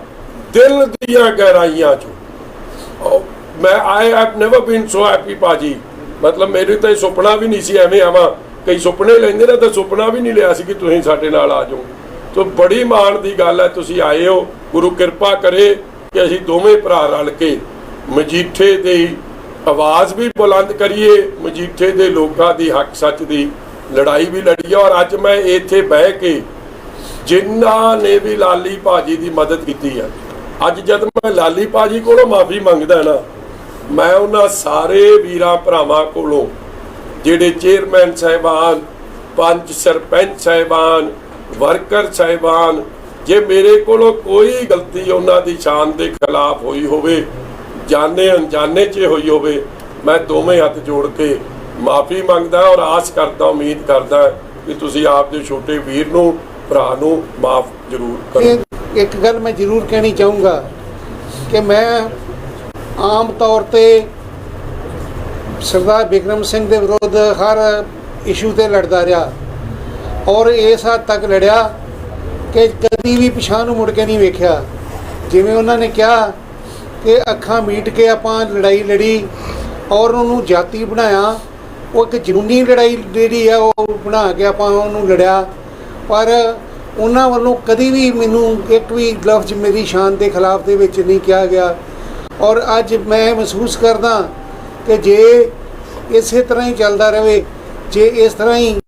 ਦਿਲ ਦੀਆਂ ਗਹਿਰਾਈਆਂ ਚੋਂ। ਮੈਂ I have never been so happy ਭਾਜੀ। ਮਤਲਬ ਮੇਰੇ ਤਾਂ ਇਹ ਸੁਪਨਾ ਵੀ ਨਹੀਂ ਸੀ, ਐਵੇਂ ਆਵਾਂ। ਕਈ ਸੁਪਨੇ ਲੈਂਦੇ ਨੇ ਤਾਂ ਸੁਪਨਾ ਵੀ ਨਹੀਂ ਲਿਆ ਸੀ ਕਿ ਤੁਸੀਂ ਸਾਡੇ ਨਾਲ ਆ ਜਾਓ। ਤੋ ਬੜੀ ਮਾਣ ਦੀ ਗੱਲ ਹੈ, ਤੁਸੀਂ ਆਏ ਹੋ। ਗੁਰੂ ਕਿਰਪਾ ਕਰੇ ਕਿ ਅਸੀਂ ਦੋਵੇਂ ਭਰਾ ਰਲ ਕੇ ਮਜੀਠੇ ਦੀ ਆਵਾਜ਼ ਵੀ ਬੁਲੰਦ ਕਰੀਏ, ਮਜੀਠੇ ਦੇ ਲੋਕਾਂ ਦੀ ਹੱਕ ਸੱਚ ਦੀ ਲੜਾਈ ਵੀ ਲੜੀਏ। ਔਰ ਅੱਜ ਮੈਂ ਇੱਥੇ ਬਹਿ ਕੇ ਜਿਨ੍ਹਾਂ ਨੇ ਵੀ ਲਾਲੀ ਭਾਜੀ ਦੀ ਮਦਦ ਕੀਤੀ ਹੈ ਅੱਜ ਜਦ ਮੈਂ ਲਾਲੀ ਭਾਜੀ ਕੋਲੋਂ ਮਾਫੀ ਮੰਗਦਾ ਨਾ, ਮੈਂ ਉਹਨਾਂ ਸਾਰੇ ਵੀਰਾਂ ਭਰਾਵਾਂ ਕੋਲੋਂ, ਜਿਹੜੇ ਚੇਅਰਮੈਨ ਸਾਹਿਬਾਨ, ਪੰਚ ਸਰਪੰਚ ਸਾਹਿਬਾਨ, ਵਰਕਰ ਸਾਹਿਬਾਨ, ਜੇ ਮੇਰੇ ਕੋਲੋਂ ਕੋਈ ਗਲਤੀ ਉਹਨਾਂ ਦੀ ਸ਼ਾਨ ਦੇ ਖਿਲਾਫ ਹੋਈ ਹੋਵੇ, ਜਾਣੇ ਅਣਜਾਣੇ 'ਚ ਹੋਈ ਹੋਵੇ, ਮੈਂ ਦੋਵੇਂ ਹੱਥ ਜੋੜ ਕੇ ਮਾਫੀ ਮੰਗਦਾ ਔਰ ਆਸ ਕਰਦਾ, ਉਮੀਦ ਕਰਦਾ ਕਿ ਤੁਸੀਂ ਆਪਦੇ ਛੋਟੇ ਵੀਰ ਨੂੰ ਭਰਾ ਨੂੰ ਮਾਫ ਜ਼ਰੂਰ ਕਰੋ। ਇਹ ਇੱਕ ਗੱਲ ਮੈਂ ਜ਼ਰੂਰ ਕਹਿਣੀ ਚਾਹੂੰਗਾ ਕਿ ਮੈਂ ਆਮ ਤੌਰ ਤੇ ਸਰਦਾਰ ਬਿਕਰਮ ਸਿੰਘ ਦੇ ਵਿਰੁੱਧ ਹਰ ਇਸ਼ੂ ਤੇ ਲੜਦਾ ਰਿਹਾ ਔਰ ਇਸ ਹੱਦ ਤੱਕ ਲੜਿਆ ਕਿ ਕਦੀ ਵੀ ਪਿਛਾਂ ਨੂੰ ਮੁੜ ਕੇ ਨਹੀਂ ਵੇਖਿਆ। ਜਿਵੇਂ ਉਹਨਾਂ ਨੇ ਕਿਹਾ ਕਿ ਅੱਖਾਂ ਮੀਟ ਕੇ ਆਪਾਂ ਲੜਾਈ ਲੜੀ ਔਰ ਉਹਨੂੰ ਜਾਤੀ ਬਣਾਇਆ, ਉਹ ਇੱਕ ਜਨੂਨੀ ਲੜਾਈ ਜਿਹੜੀ ਆ ਉਹ ਬਣਾ ਕੇ ਆਪਾਂ ਉਹਨੂੰ ਲੜਿਆ। ਪਰ ਉਹਨਾਂ ਵੱਲੋਂ ਕਦੀ ਵੀ ਮੈਨੂੰ ਇੱਕ ਵੀ ਲਫ਼ਜ਼ ਮੇਰੀ ਸ਼ਾਨ ਦੇ ਖਿਲਾਫ ਦੇ ਵਿੱਚ ਨਹੀਂ ਕਿਹਾ ਗਿਆ। ਔਰ ਅੱਜ ਮੈਂ ਮਹਿਸੂਸ ਕਰਦਾ ਕਿ ਜੇ ਇਸੇ ਤਰ੍ਹਾਂ ਹੀ ਚੱਲਦਾ ਰਹੇ, ਜੇ ਇਸ ਤਰ੍ਹਾਂ ਹੀ,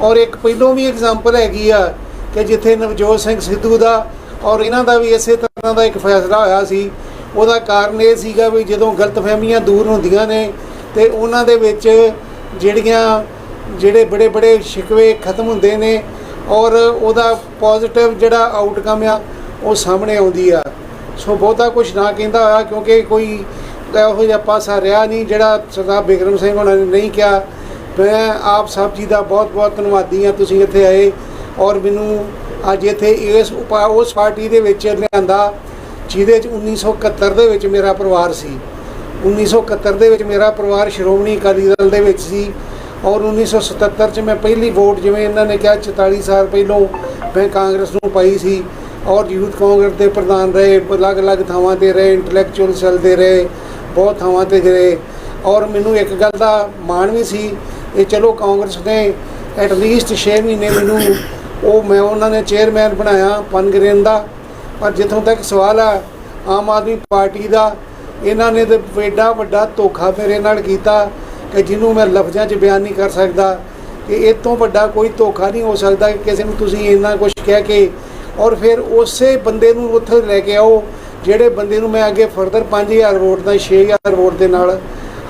ਔਰ ਇੱਕ ਪਹਿਲੋਂ ਵੀ ਐਗਜ਼ਾਮਪਲ ਹੈਗੀ ਆ ਕਿ ਜਿੱਥੇ ਨਵਜੋਤ ਸਿੰਘ ਸਿੱਧੂ ਦਾ ਔਰ ਇਹਨਾਂ ਦਾ ਵੀ ਇਸੇ ਤਰ੍ਹਾਂ ਦਾ ਇੱਕ ਫੈਸਲਾ ਹੋਇਆ ਸੀ। ਉਹਦਾ ਕਾਰਨ ਇਹ ਸੀਗਾ ਵੀ ਜਦੋਂ ਗਲਤਫਹਿਮੀਆਂ ਦੂਰ ਹੁੰਦੀਆਂ ਨੇ ਤੇ ਉਹਨਾਂ ਦੇ ਵਿੱਚ ਜਿਹੜੀਆਂ, ਜਿਹੜੇ ਬੜੇ ਬੜੇ ਸ਼ਿਕਵੇ ਖਤਮ ਹੁੰਦੇ ਨੇ ਔਰ ਉਹਦਾ ਪੋਜ਼ਿਟਿਵ ਜਿਹੜਾ ਆਊਟਕਮ ਆ, ਉਹ ਸਾਹਮਣੇ ਆਉਂਦੀ ਆ। ਸੋ ਬਹੁਤਾ ਕੁਝ ਨਾ ਕਹਿੰਦਾ ਹੋਇਆ, ਕਿਉਂਕਿ ਕੋਈ ਇਹੋ ਜਿਹਾ ਪਾਸਾ ਰਿਹਾ ਨਹੀਂ, ਜਿਹੜਾ ਸਰਦਾਰ ਬਿਕਰਮ ਸਿੰਘ ਉਹਨਾਂ ਨੇ ਨਹੀਂ ਕਿਹਾ। ਮੈਂ ਆਪ ਸਭ ਜੀ ਦਾ ਬਹੁਤ ਬਹੁਤ ਧੰਨਵਾਦੀ ਹਾਂ, ਤੁਸੀਂ ਇੱਥੇ ਆਏ ਔਰ ਮੈਨੂੰ ਅੱਜ ਇੱਥੇ ਇਸ ਉਪਾ, ਉਸ ਪਾਰਟੀ ਦੇ ਵਿੱਚ ਲਿਆਂਦਾ, ਜਿਹਦੇ ਚ 1971 ਦੇ ਵਿੱਚ ਮੇਰਾ ਪਰਿਵਾਰ ਸੀ। 1971 ਦੇ ਵਿੱਚ ਮੇਰਾ ਪਰਿਵਾਰ ਸ਼੍ਰੋਮਣੀ ਅਕਾਲੀ ਦਲ ਦੇ ਵਿੱਚ ਸੀ। ਔਰ 1977 ਚ ਮੈਂ ਪਹਿਲੀ ਵੋਟ ਜਿਵੇਂ ਇਹਨਾਂ ਨੇ ਕਿਹਾ 44 ਸਾਲ ਪਹਿਲੋਂ ਮੈਂ ਕਾਂਗਰਸ ਨੂੰ ਪਾਈ ਸੀ ਔਰ ਯੂਥ ਕਾਂਗਰਸ ਦੇ ਪ੍ਰਧਾਨ ਰਹੇ, ਅਲੱਗ-ਅਲੱਗ ਥਾਵਾਂ ਤੇ ਰਹੇ ਇੰਟੈਲੈਕਚੁਅਲ ਚੱਲਦੇ ਰਹੇ, ਬਹੁਤ ਥਾਵਾਂ ਤੇ ਰਹੇ। ਔਰ ਮੈਨੂੰ ਇੱਕ ਗੱਲ ਦਾ ਮਾਣ ਵੀ ਸੀ, ਇਹ ਚਲੋ ਕਾਂਗਰਸ ਨੇ ਐਟ ਲੀਸਟ 6 ਮਹੀਨੇ ਮੈਨੂੰ ਉਹ ਮੈਂ ਉਹਨਾਂ ਨੇ ਚੇਅਰਮੈਨ ਬਣਾਇਆ ਪਨਗਰੇਨ ਦਾ। ਪਰ ਜਿੱਥੋਂ ਤੱਕ ਸਵਾਲ ਆ, ਆਮ ਆਦਮੀ ਪਾਰਟੀ ਦਾ, ਇਹਨਾਂ ਨੇ ਤੇ ਐਡਾ ਵੱਡਾ ਧੋਖਾ ਮੇਰੇ ਨਾਲ ਕੀਤਾ। ਕਿ ਜਿਹਨੂੰ ਮੈਂ ਲਫ਼ਜ਼ਾਂ 'ਚ ਬਿਆਨ ਨਹੀਂ ਕਰ ਸਕਦਾ, ਕਿ ਇਹ ਤੋਂ ਵੱਡਾ ਕੋਈ ਧੋਖਾ ਨਹੀਂ ਹੋ ਸਕਦਾ ਕਿ ਕਿਸੇ ਨੂੰ ਤੁਸੀਂ ਇੰਨਾ ਕੁਝ ਕਹਿ ਕੇ ਔਰ ਫਿਰ ਉਸੇ ਬੰਦੇ ਨੂੰ ਉੱਥੇ ਲੈ ਕੇ ਆਓ, ਜਿਹੜੇ ਬੰਦੇ ਨੂੰ ਮੈਂ ਅੱਗੇ ਫਰਦਰ 5000 ਵੋਟ ਦਾ 6000 ਵੋਟ ਦੇ ਨਾਲ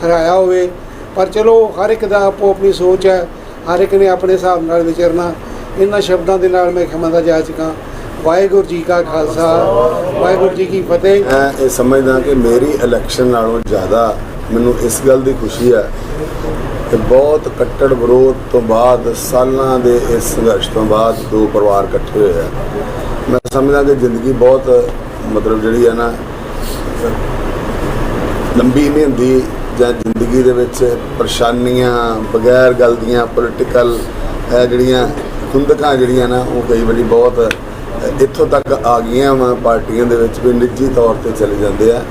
ਹਰਾਇਆ ਹੋਵੇ। ਪਰ ਚਲੋ, ਹਰ ਇੱਕ ਦਾ ਆਪੋ ਆਪਣੀ ਸੋਚ ਹੈ, ਹਰ ਇੱਕ ਨੇ ਆਪਣੇ ਹਿਸਾਬ ਨਾਲ ਵਿਚਰਨਾ। ਇਹਨਾਂ ਸ਼ਬਦਾਂ ਦੇ ਨਾਲ ਮੈਂ ਖਿਮਾ ਦਾ ਜਾ ਚੁੱਕਾ। ਵਾਹਿਗੁਰੂ ਜੀ ਕਾ ਖਾਲਸਾ, ਵਾਹਿਗੁਰੂ ਜੀ ਕੀ ਫਤਿਹ। ਮੈਂ ਇਹ ਸਮਝਦਾ ਕਿ ਮੇਰੀ ਇਲੈਕਸ਼ਨ ਨਾਲੋਂ ਜ਼ਿਆਦਾ ਮੈਨੂੰ ਇਸ ਗੱਲ ਦੀ ਖੁਸ਼ੀ ਹੈ ਕਿ ਬਹੁਤ ਕੱਟੜ ਵਿਰੋਧ ਤੋਂ ਬਾਅਦ, ਸਾਲਾਂ ਦੇ ਇਸ ਸੰਘਰਸ਼ ਤੋਂ ਬਾਅਦ ਦੋ ਪਰਿਵਾਰ ਇਕੱਠੇ ਹੋਏ ਆ। ਮੈਂ ਸਮਝਦਾ ਕਿ ਜ਼ਿੰਦਗੀ ਬਹੁਤ ਮਤਲਬ ਜਿਹੜੀ ਹੈ ਨਾ, ਲੰਬੀ ਨਹੀਂ ਹੁੰਦੀ ਜਾਂ ਜ਼ਿੰਦਗੀ ਦੇ ਵਿੱਚ ਪਰੇਸ਼ਾਨੀਆਂ ਬਗੈਰ ਗੱਲ ਦੀਆਂ ਪੋਲੀਟੀਕਲ ਇਹ ਜਿਹੜੀਆਂ ਖੁੰਦਕਾਂ ਜਿਹੜੀਆਂ ਨਾ, ਉਹ ਕਈ ਵਾਰੀ ਬਹੁਤ ਇੱਥੋਂ ਤੱਕ ਆ ਗਈਆਂ ਵਾ, ਪਾਰਟੀਆਂ ਦੇ ਵਿੱਚ ਵੀ ਨਿੱਜੀ ਤੌਰ ਤੇ ਚਲੇ ਜਾਂਦੇ ਆ।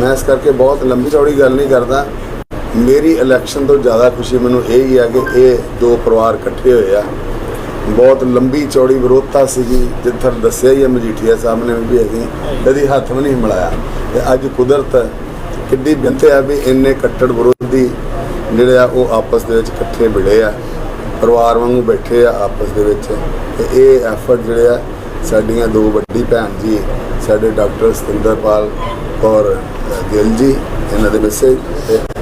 ਮੈਂ ਇਸ ਕਰਕੇ ਬਹੁਤ ਲੰਬੀ ਚੌੜੀ ਗੱਲ ਨਹੀਂ ਕਰਦਾ। ਮੇਰੀ ਇਲੈਕਸ਼ਨ ਤੋਂ ਜ਼ਿਆਦਾ ਖੁਸ਼ੀ ਮੈਨੂੰ ਇਹ ਹੀ ਆ ਕਿ ਇਹ ਦੋ ਪਰਿਵਾਰ ਇਕੱਠੇ ਹੋਏ ਆ। ਬਹੁਤ ਲੰਬੀ ਚੌੜੀ ਵਿਰੋਧਤਾ ਸੀਗੀ, ਜਿੱਥੇ ਦੱਸਿਆ ਹੀ ਹੈ ਮਜੀਠੀਆ ਸਾਹਿਬ ਨੇ ਵੀ ਅਸੀਂ ਕਦੀ ਹੱਥ ਵੀ ਨਹੀਂ ਮਿਲਾਇਆ। ਤੇ ਅੱਜ ਕੁਦਰਤ ਕਿੱਡੀ ਬਿੰਤੇ ਆ ਵੀ ਇੰਨੇ ਕੱਟੜ ਵਿਰੋਧੀ ਜਿਹੜੇ ਆ ਉਹ ਆਪਸ ਦੇ ਵਿੱਚ ਇਕੱਠੇ ਮਿਲੇ ਆ। ਪਰਿਵਾਰ ਵਾਂਗੂ ਬੈਠੇ ਆ ਆਪਸ ਦੇ ਵਿੱਚ। ਤੇ ਇਹ ਐਫਰਟ ਜਿਹੜੇ ਆ, ਸਾਡੀਆਂ ਦੋ ਵੱਡੀ ਭੈਣ ਜੀ, ਸਾਡੇ ਡਾਕਟਰ ਸਤਿੰਦਰਪਾਲ ਔਰ ਗਿੱਲ ਜੀ, ਇਹਨਾਂ ਦੇ ਮਿਸੇ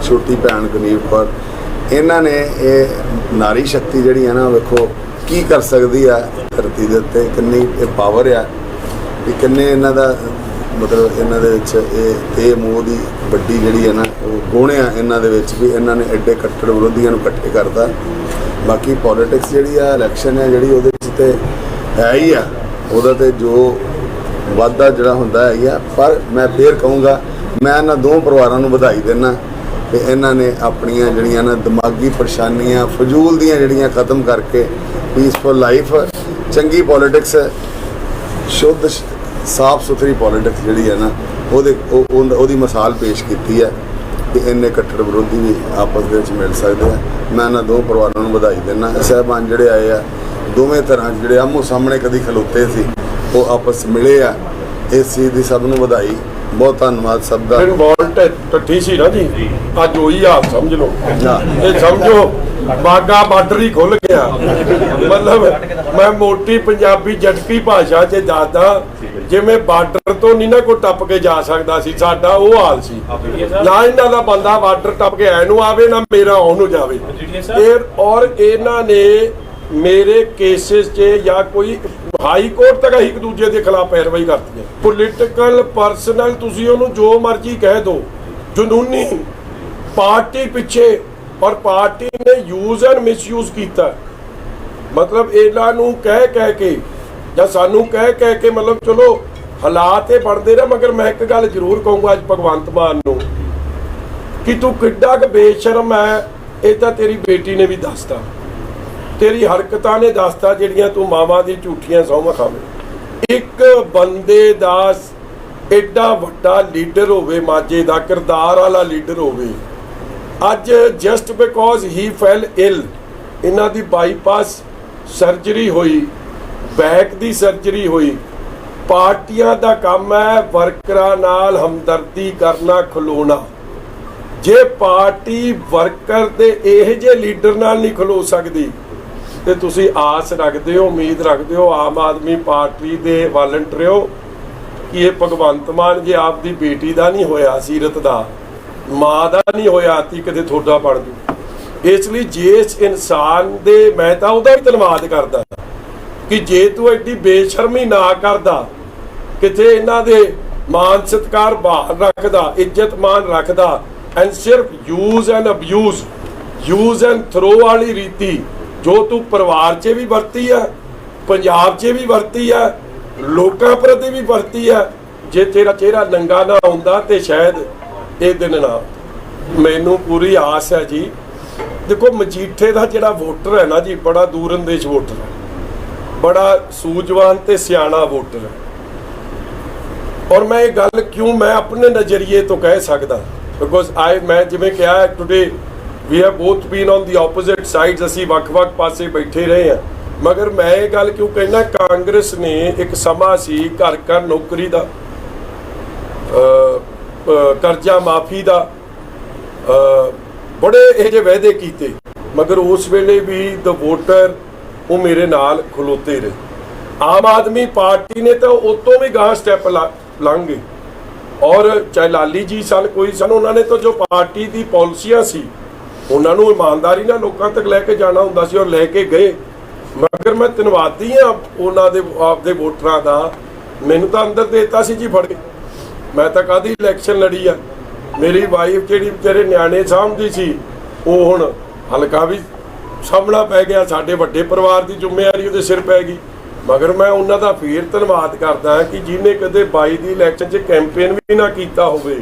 ਛੋਟੀ ਭੈਣ ਗਨੀਵ ਕੌਰ। ਇਹਨਾਂ ਨੇ ਇਹ ਨਾਰੀ ਸ਼ਕਤੀ ਜਿਹੜੀ ਹੈ ਨਾ, ਵੇਖੋ ਕੀ ਕਰ ਸਕਦੀ ਆ ਧਰਤੀ ਦੇ ਉੱਤੇ, ਕਿੰਨੀ ਇਹ ਪਾਵਰ ਆ, ਵੀ ਕਿੰਨੇ ਇਹਨਾਂ ਦਾ, ਮਤਲਬ ਇਹਨਾਂ ਦੇ ਵਿੱਚ ਇਹ ਇਹ ਮੋਹ ਦੀ ਵੱਡੀ ਜਿਹੜੀ ਹੈ ਨਾ, ਉਹ ਗੁਣ ਆ ਇਹਨਾਂ ਦੇ ਵਿੱਚ, ਵੀ ਇਹਨਾਂ ਨੇ ਐਡੇ ਕੱਟੜ ਵਿਰੋਧੀਆਂ ਨੂੰ ਇਕੱਠੇ ਕਰਤਾ। ਬਾਕੀ ਪੋਲਿਟਿਕਸ ਜਿਹੜੀ ਆ ਇਲੈਕਸ਼ਨ ਹੈ ਜਿਹੜੀ ਉਹਦੇ ਵਿੱਚ ਤੇ ਹੈ ਹੀ ਆ। ਉਹਦਾ ਤੇ ਜੋ ਵਾਧਾ ਜਿਹੜਾ ਹੁੰਦਾ ਹੈ ਆ ਪਰ ਮੈਂ ਫੇਰ ਕਹੂੰਗਾ, ਮੈਂ ਇਹਨਾਂ ਦੋ ਪਰਿਵਾਰਾਂ ਨੂੰ ਵਧਾਈ ਦਿੰਦਾ ਕਿ ਇਹਨਾਂ ਨੇ ਆਪਣੀਆਂ ਜਿਹੜੀਆਂ ਨਾ ਦਿਮਾਗੀ ਪਰੇਸ਼ਾਨੀਆਂ, ਫਜ਼ੂਲ ਦੀਆਂ ਜਿਹੜੀਆਂ ਖਤਮ ਕਰਕੇ ਪੀਸਫੁਲ ਲਾਈਫ ਚੰਗੀ ਪੋਲਿਟਿਕਸ ਸ਼ੁੱਧ ਸਾਫ਼ ਸੁਥਰੀ ਪੋਲਿਟਿਕਸ ਜਿਹੜੀ ਹੈ ਨਾ, ਉਹਦੇ, ਉਹ- ਉਹਦੀ ਮਿਸਾਲ ਪੇਸ਼ ਕੀਤੀ ਹੈ ਕਿ ਇੰਨੇ ਕੱਟੜ ਵਿਰੋਧੀ ਵੀ ਆਪਸ ਦੇ ਵਿੱਚ ਮਿਲ ਸਕਦੇ ਆ। ਮੈਂ ਇਹਨਾਂ ਦੋ ਪਰਿਵਾਰਾਂ ਨੂੰ ਵਧਾਈ ਦਿੰਦਾ ਸਹਿਬਾਨ ਜਿਹੜੇ ਆਏ ਆ, ਦੋਵੇਂ ਤਰ੍ਹਾਂ ਜਿਹੜੇ ਆਮੋ ਸਾਹਮਣੇ ਕਦੀ ਖਲੋਤੇ ਸੀ ਉਹ ਆਪਸ ਮਿਲੇ ਆ। ਇਸ ਚੀਜ਼ ਦੀ ਸਭ ਨੂੰ ਵਧਾਈ। ਬਹੁਤ ਧੰਨਵਾਦ ਸਭ ਦਾ। ਫਿਰ ਬੋਲਟ ਟੱਠੀ ਸੀ ਨਾ ਜੀ? ਅੱਜ ਉਹੀ ਹਾਲ ਸਮਝ ਲਓ। ਇਹ ਸਮਝੋ ਬਾਗਾ ਬਾਰਡਰ ਹੀ ਖੁੱਲ ਗਿਆ। ਮਤਲਬ ਮੈਂ ਮੋਟੀ ਪੰਜਾਬੀ ਜਟਕੀ ਭਾਸ਼ਾ 'ਚ ਦੱਸਦਾ ਜਿਵੇਂ ਬਾਰਡਰ ਤੋਂ ਨਹੀਂ ਨਾ ਕੋਈ ਟੱਪ ਕੇ ਜਾ ਸਕਦਾ ਸੀ ਸਾਡਾ ਉਹ ਹਾਲ ਸੀ। ਨਾ ਇਹਨਾਂ ਦਾ ਬੰਦਾ ਬਾਰਡਰ ਟੱਪ ਕੇ ਐ ਨੂੰ ਆਵੇ ਨਾ ਮੇਰਾ ਉਹਨੂੰ ਜਾਵੇ। ਇਹ ਔਰ ਇਹਨਾਂ ਨੇ ਮੇਰੇ ਕੇਸਿਸ 'ਚ ਜਾਂ ਕੋਈ ਹਾਈ ਕੋਰਟ ਤੱਕ ਇੱਕ ਦੂਜੇ ਦੇ ਖਿਲਾਫ ਪੈਰਵਾਈ ਕਰਤੀ ਹੈ। ਪੋਲੀਟੀਕਲ ਪਰਸਨਲ ਤੁਸੀਂ ਉਹਨੂੰ ਜੋ ਮਰਜ਼ੀ ਕਹਿ ਦਿਓ। ਜਨੂਨੀ ਪਾਰਟੀ ਪਿੱਛੇ ਔਰ ਪਾਰਟੀ ਨੇ ਯੂਜ਼ ਐਂਡ ਮਿਸਯੂਜ਼ ਕੀਤਾ। ਮਤਲਬ ਇਹਨਾਂ ਨੂੰ ਕਹਿ ਕਹਿ ਕੇ ਜਾਂ ਸਾਨੂੰ ਕਹਿ ਕਹਿ ਕੇ ਮਤਲਬ ਚਲੋ ਹਾਲਾਤ ਇਹ ਬਣਦੇ ਰਹੇ, ਮਗਰ ਮੈਂ ਇੱਕ ਗੱਲ ਜ਼ਰੂਰ ਕਹੂੰਗਾ ਅੱਜ ਭਗਵੰਤ ਮਾਨ ਨੂੰ ਕਿ ਤੂੰ ਕਿੱਡਾ ਕੁ ਬੇਸ਼ਰਮ ਹੈ, ਇਹ ਤਾਂ ਤੇਰੀ ਬੇਟੀ ਨੇ ਵੀ ਦੱਸਤਾ। ਤੇਰੀ ਹਰਕਤਾਂ ਨੇ ਦੱਸਤਾ ਜਿਹੜੀਆਂ ਤੂੰ ਮਾਵਾਂ ਦੀ ਝੂਠੀਆਂ ਸੌਂਹਾਂ ਖਾਵੇਂ। ਇੱਕ ਬੰਦੇ ਦਾ ਸ- ਐਡਾ ਵੱਡਾ ਲੀਡਰ ਹੋਵੇ, ਮਾਝੇ ਦਾ ਕਿਰਦਾਰ ਵਾਲਾ ਲੀਡਰ ਹੋਵੇ, ਅੱਜ just because he fell ill ਇਹਨਾਂ ਦੀ ਬਾਈਪਾਸ ਸਰਜਰੀ ਹੋਈ ਬੈਕ ਦੀ ਸਰਜਰੀ ਹੋਈ, ਪਾਰਟੀਆਂ ਦਾ ਕੰਮ ਹੈ ਵਰਕਰਾਂ ਨਾਲ ਹਮਦਰਦੀ ਕਰਨਾ, ਖਲੋਣਾ। ਜੇ ਪਾਰਟੀ ਵਰਕਰ ਦੇ ਇਹ ਜੇ ਲੀਡਰ ਨਾਲ ਨਹੀਂ ਖਲੋ ਸਕਦੀ ਤੇ ਤੁਸੀਂ ਆਸ ਰੱਖਦੇ ਹੋ, ਉਮੀਦ ਰੱਖਦੇ ਹੋ, ਆਮ ਆਦਮੀ ਪਾਰਟੀ ਦੇ ਵਾਲੰਟਰਿਓ ਕਿ ਇਹ ਭਗਵੰਤ ਮਾਨ ਜੇ ਆਪਦੀ ਬੇਟੀ ਦਾ ਨਹੀਂ ਹੋਇਆ, ਸੀਰਤ ਦਾ, ਮਾਂ ਦਾ ਨਹੀਂ ਹੋਇਆ ਤੀ ਕਦੇ ਤੁਹਾਡਾ ਬਣ ਜੂ। ਇਸ ਲਈ ਜਿਸ ਇਨਸਾਨ ਦੇ, ਮੈਂ ਤਾਂ ਉਹਦਾ ਵੀ ਧੰਨਵਾਦ ਕਰਦਾ ਕਿ ਜੇ ਤੂੰ ਐਡੀ ਬੇਸ਼ਰਮੀ ਨਾ ਕਰਦਾ, ਕਿਤੇ ਇਹਨਾਂ ਦੇ ਮਾਨ ਸਤਕਾਰ ਬਾਹਰ ਰੱਖਦਾ, ਇੱਜ਼ਤ ਮਾਨ ਰੱਖਦਾ ਐਂਡ ਸਿਰਫ use and abuse use and throw ਵਾਲੀ ਰੀਤੀ ਜੋ ਤੂੰ ਪਰਿਵਾਰ 'ਚ ਵੀ ਵਰਤੀ ਹੈ ਪੰਜਾਬ 'ਚ ਵੀ ਵਰਤੀ ਆ, ਲੋਕਾਂ ਪ੍ਰਤੀ ਵੀ ਵਰਤੀ ਆ, ਜੇ ਤੇਰਾ ਚਿਹਰਾ ਨੰਗਾ ਨਾ ਹੁੰਦਾ ਤੇ ਸ਼ਾਇਦ ਇਹ ਦਿਨ ਨਾ ਮੈਨੂੰ ਪੂਰੀ ਆਸ ਹੈ ਜੀ। ਦੇਖੋ, ਮਜੀਠੇ ਦਾ ਜਿਹੜਾ ਵੋਟਰ ਹੈ ਨਾ ਜੀ, ਬੜਾ ਦੂਰਅੰਦੇਸ਼ ਵੋਟਰ ਹੈ। ਬੜਾ ਸੂਝਵਾਨ ਤੇ ਸਿਆਣਾ ਵੋਟਰ ਹੈ। ਔਰ ਮੈਂ ਇਹ ਗੱਲ ਕਿਉਂ, ਮੈਂ ਆਪਣੇ ਨਜ਼ਰੀਏ ਤੋਂ ਕਹਿ ਸਕਦਾ। ਬਿਕੋਜ਼ ਆਈ ਮੈਂ ਜਿਵੇਂ ਕਿਹਾ today we have both been on the opposite sides ਅਸੀਂ ਵੱਖ-ਵੱਖ ਪਾਸੇ ਬੈਠੇ ਰਹੇ ਹਾਂ। ਮਗਰ ਮੈਂ ਇਹ ਗੱਲ ਕਿਉਂ ਕਹਿਣਾ ਕਾਂਗਰਸ ਨੇ ਇੱਕ ਸਮਾਂ ਸੀ ਘਰ ਘਰ ਨੌਕਰੀ ਦਾ ਕਰਜ਼ਾ ਮਾਫੀ ਦਾ ਬੜੇ ਇਹ ਜਿਹੇ ਵਾਅਦੇ ਕੀਤੇ। ਮਗਰ ਉਸ ਵੇਲੇ ਵੀ ਦ ਵੋਟਰ ਉਹ ਮੇਰੇ ਨਾਲ ਖਲੋਤੇ ਰਹੇ। ਆਮ ਆਦਮੀ ਪਾਰਟੀ ਨੇ ਤਾਂ ਉਤੋਂ ਵੀ ਗਾਂ ਸਟੈਪ ਲੰਘ। ਗਏ ਔਰ ਚਾਹੇ ਲਾਲੀ ਜੀ ਸਨ, ਕੋਈ ਸਨ, ਉਹਨਾਂ ਨੇ ਤਾਂ ਜੋ ਪਾਰਟੀ ਦੀ ਪਾਲਿਸੀਆਂ ਸੀ ਉਹਨਾਂ ਨੂੰ ਇਮਾਨਦਾਰੀ ਨਾਲ ਲੋਕਾਂ ਤੱਕ ਲੈ ਕੇ ਜਾਣਾ ਹੁੰਦਾ ਸੀ ਔਰ ਲੈ ਕੇ ਗਏ। ਮਗਰ ਮੈਂ ਧੰਨਵਾਦੀ ਆ ਉਹਨਾਂ ਦੇ, ਆਪਦੇ ਵੋਟਰਾਂ ਦਾ। ਮੈਨੂੰ ਤਾਂ ਅੰਦਰ ਦੇਤਾ ਸੀ ਜੀ ਫੜ ਕੇ। ਮੈਂ ਤਾਂ ਕਾਦੀ ਇਲੈਕਸ਼ਨ ਲੜੀ ਆ? ਮੇਰੀ ਵਾਈਫ ਜਿਹੜੀ ਵਿਚਾਰੇ ਨਿਆਣੇ ਸਾਂਭਦੀ ਸੀ, ਉਹ ਹੁਣ ਹਲਕਾ ਵੀ ਸਾਹਮਣਾ ਪੈ ਗਿਆ। ਸਾਡੇ ਵੱਡੇ ਪਰਿਵਾਰ ਦੀ ਜ਼ਿੰਮੇਵਾਰੀ ਉਹਦੇ ਸਿਰ ਪੈ ਗਈ। ਮਗਰ ਮੈਂ ਉਹਨਾਂ ਦਾ ਫੇਰ ਧੰਨਵਾਦ ਕਰਦਾ ਹਾਂ ਕਿ ਜਿਹਨੇ ਕਦੇ 22 ਦੀ ਇਲੈਕਸ਼ਨ 'ਚ ਕੈਂਪੇਨ ਵੀ ਨਾ ਕੀਤਾ ਹੋਵੇ।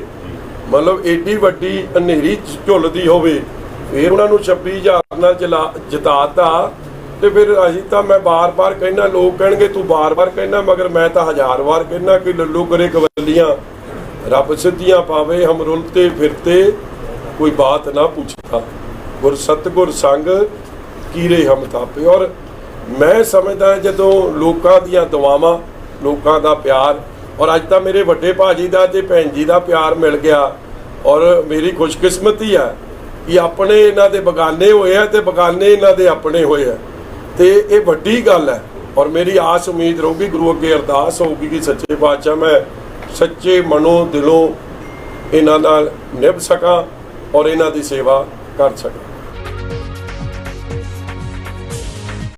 ਮਤਲਬ ਏਡੀ ਵੱਡੀ ਹਨੇਰੀ ਝੁੱਲਦੀ ਹੋਵੇ। ਫਿਰ ਉਹਨਾਂ ਨੂੰ 26000 ਨਾਲ ਜਿਲਾ ਜਿਤਾਤਾ ਤੇ ਫਿਰ ਅਸੀਂ ਤਾਂ ਮੈਂ ਬਾਰ-ਬਾਰ ਕਹਿਣਾ ਲੋਕ ਕਹਿਣਗੇ ਤੂੰ ਬਾਰ-ਬਾਰ ਕਹਿਣਾ ਮਗਰ ਮੈਂ ਤਾਂ ਹਜ਼ਾਰ ਵਾਰ ਕਹਿਣਾ ਕਿ ਲੱਲੂ ਕਰੇ ਕਵਲੀਆਂ। ਰੱਬ ਸਿੱਧੀਆਂ ਪਾਵੇ, ਹਮ ਰੁਲਤੇ ਫਿਰਤੇ, ਕੋਈ ਬਾਤ ਨਾ ਪੁੱਛਤਾ ਗੁਰ ਸਤਗੁਰ ਸੰਗ ਕੀਰੇ ਹਮ ਥਾਪੇ। ਔਰ ਮੈਂ ਸਮਝਦਾ ਜਦੋਂ ਲੋਕਾਂ ਦੀਆਂ ਦੁਆਵਾਂ, ਲੋਕਾਂ ਦਾ ਪਿਆਰ, ਔਰ ਅੱਜ ਤਾਂ ਮੇਰੇ ਵੱਡੇ ਭਾਜੀ ਦਾ ਤੇ ਭੈਣ ਜੀ ਦਾ ਪਿਆਰ ਮਿਲ ਗਿਆ, ਔਰ ਮੇਰੀ ਖੁਸ਼ਕਿਸਮਤੀ ਹੈ ਕਿ ਆਪਣੇ ਇਹਨਾਂ ਦੇ ਬਗਾਨੇ ਹੋਏ ਆ ਤੇ ਬਗਾਨੇ ਇਹਨਾਂ ਦੇ ਆਪਣੇ ਹੋਏ ਆ। ਤੇ ਇਹ ਵੱਡੀ ਗੱਲ ਹੈ ਔਰ ਮੇਰੀ ਆਸ ਉਮੀਦ ਰਹੂਗੀ ਗੁਰੂ ਅੱਗੇ ਅਰਦਾਸ ਹੋਊਗੀ ਕਿ ਸੱਚੇ ਪਾਤਸ਼ਾਹ ਮੈਂ ਸੱਚੇ ਮਨੋਂ ਦਿਲੋਂ ਇਹਨਾਂ ਨਾਲ ਨਿਭ ਸਕਾਂ ਔਰ ਇਹਨਾਂ ਦੀ ਸੇਵਾ ਕਰ ਸਕਾਂ।